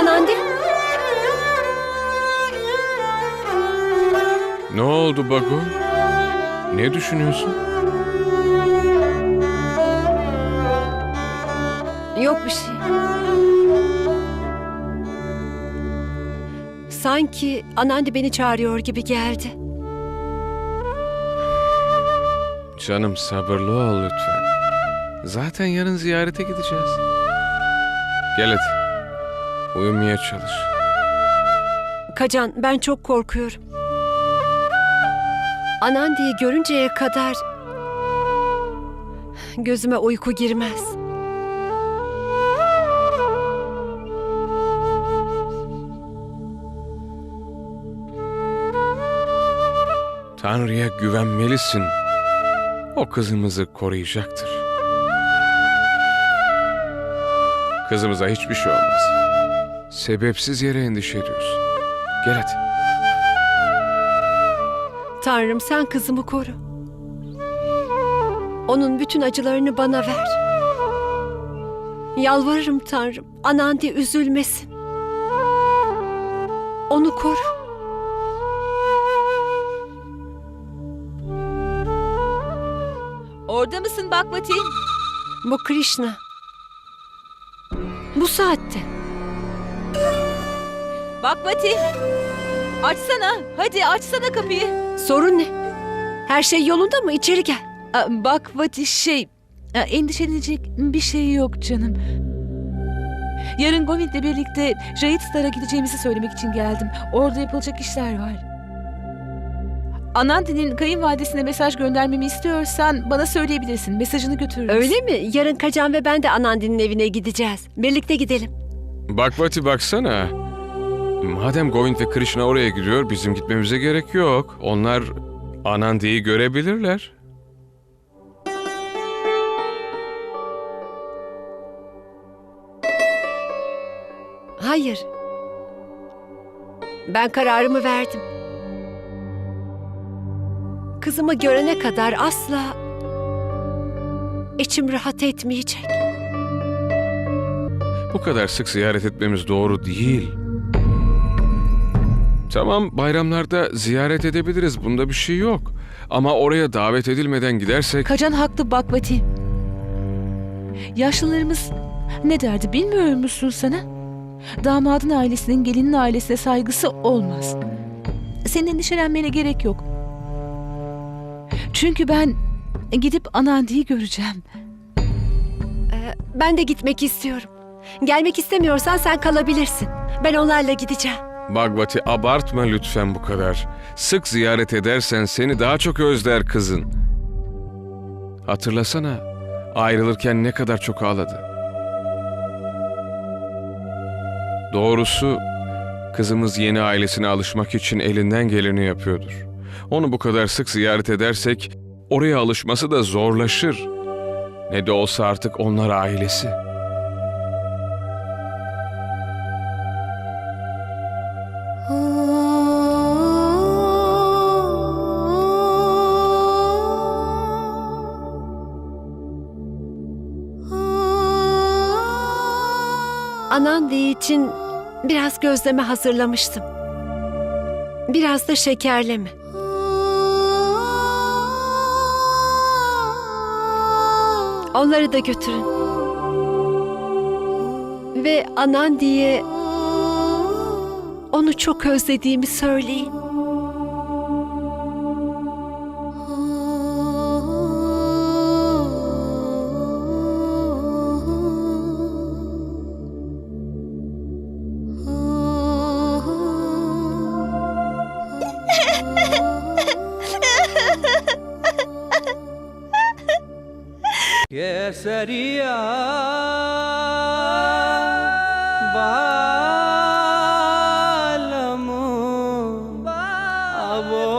Anandi? Ne oldu Bagu? Ne düşünüyorsun? Yok bir şey. Sanki Anandi beni çağırıyor gibi geldi. Canım sabırlı ol lütfen. Zaten yarın ziyarete gideceğiz. Gel hadi. Uyumaya çalış. Kacan ben çok korkuyorum. Anandi'yi görünceye kadar gözüme uyku girmez. Tanrı'ya güvenmelisin. O kızımızı koruyacaktır. Kızımıza hiçbir şey olmaz. Sebepsiz yere endişe ediyorsun. Gel hadi. Tanrım sen kızımı koru. Onun bütün acılarını bana ver. Yalvarırım Tanrım. Anandi üzülmesin. Onu koru. Orada mısın Bakvati? Bu Krishna. Bu saatte. Bakvati! Açsana. Hadi açsana kapıyı. Sorun ne? Her şey yolunda mı? İçeri gel. Aa, Bakvati şey... aa, Endişelenecek bir şey yok canım. Yarın Govind'le birlikte Jahit Star'a gideceğimizi söylemek için geldim. Orada yapılacak işler var. Anandi'nin kayınvalidesine mesaj göndermemi istiyorsan bana söyleyebilirsin. Mesajını götürürüz. Öyle mi? Yarın Kacan ve ben de Anandi'nin evine gideceğiz. Birlikte gidelim. Bakvati baksana. Madem Govind ve Krishna oraya gidiyor, bizim gitmemize gerek yok. Onlar Anandi'yi görebilirler. Hayır. Ben kararımı verdim. Kızımı görene kadar asla içim rahat etmeyecek. Bu kadar sık ziyaret etmemiz doğru değil. Tamam bayramlarda ziyaret edebiliriz. Bunda bir şey yok. Ama oraya davet edilmeden gidersek... Kacan haklı Bakvati. Yaşlılarımız ne derdi bilmiyor musun sana? Damadın ailesinin gelinin ailesine saygısı olmaz. Senin endişelenmene gerek yok. Çünkü ben gidip Anandi'yi göreceğim. Ben de gitmek istiyorum. Gelmek istemiyorsan sen kalabilirsin. Ben onlarla gideceğim. Bagvati abartma lütfen bu kadar. Sık ziyaret edersen seni daha çok özler kızın. Hatırlasana ayrılırken ne kadar çok ağladı. Doğrusu kızımız yeni ailesine alışmak için elinden geleni yapıyordur. Onu bu kadar sık ziyaret edersek oraya alışması da zorlaşır. Ne de olsa artık onlar ailesi. Anandi için biraz gözleme hazırlamıştım. Biraz da şekerleme. Onları da götürün. Ve Anandi'ye onu çok özlediğimi söyleyin. केसरिया बा